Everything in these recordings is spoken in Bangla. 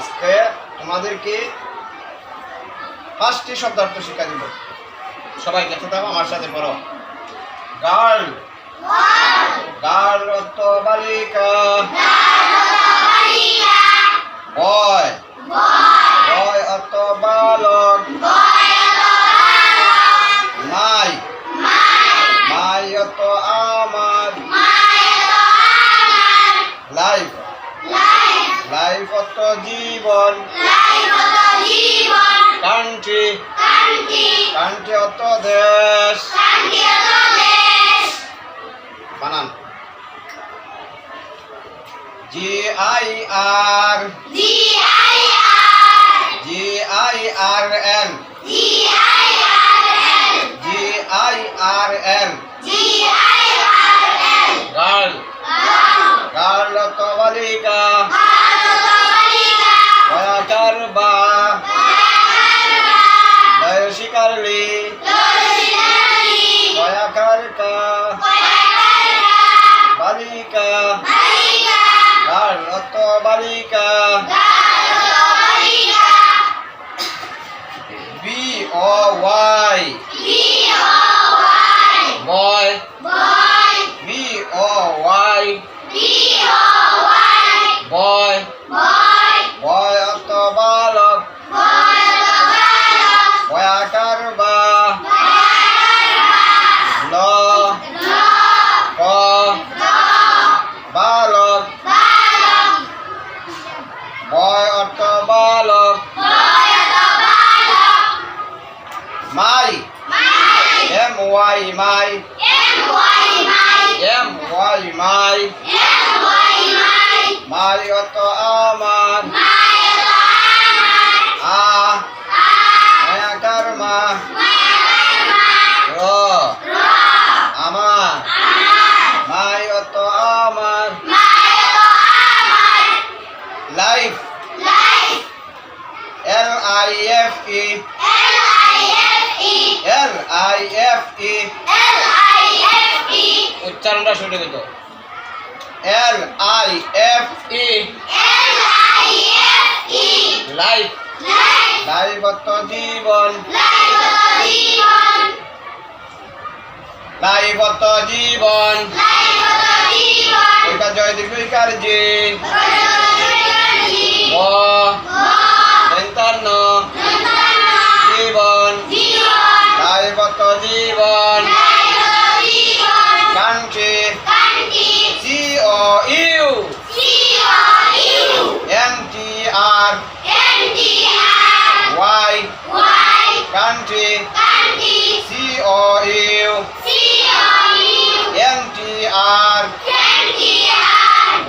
আজকে তোমাদেরকে পাঁচটি শব্দার্থ শিক্ষা দিব। সবাই গেছে থাকো আমার সাথে পড়ো। গার্ল গার্ল অর্থ বালিকা। অর্থ জীবন কান্ট্রি কান্ট্রি অত দেশ বানান। G I R G I R N বালিকা। বি ও ওয়াই বয় অর্থ বালক। My. M Y my. M Y my. My. অর্থ আমার আ মায়াকার মা র আমার মাই অর্থ আমার life L I F E L I F E উচ্চারণটা শুনে গেল L I F E life life অর্থ জীবন লাইফ অর্থ জীবন ওইটা country C O U N T R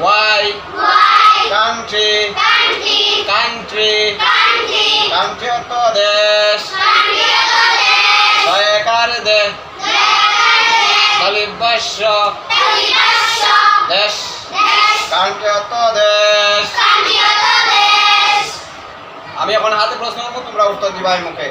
Y country country country অর্থ দেশ সহায়কার দেশ তালিবাস্য দেশ কান্ট্রি অর্থ দেশ আমি এখন হাতে প্রশ্ন করব, তোমরা উত্তর দিবা মুখে।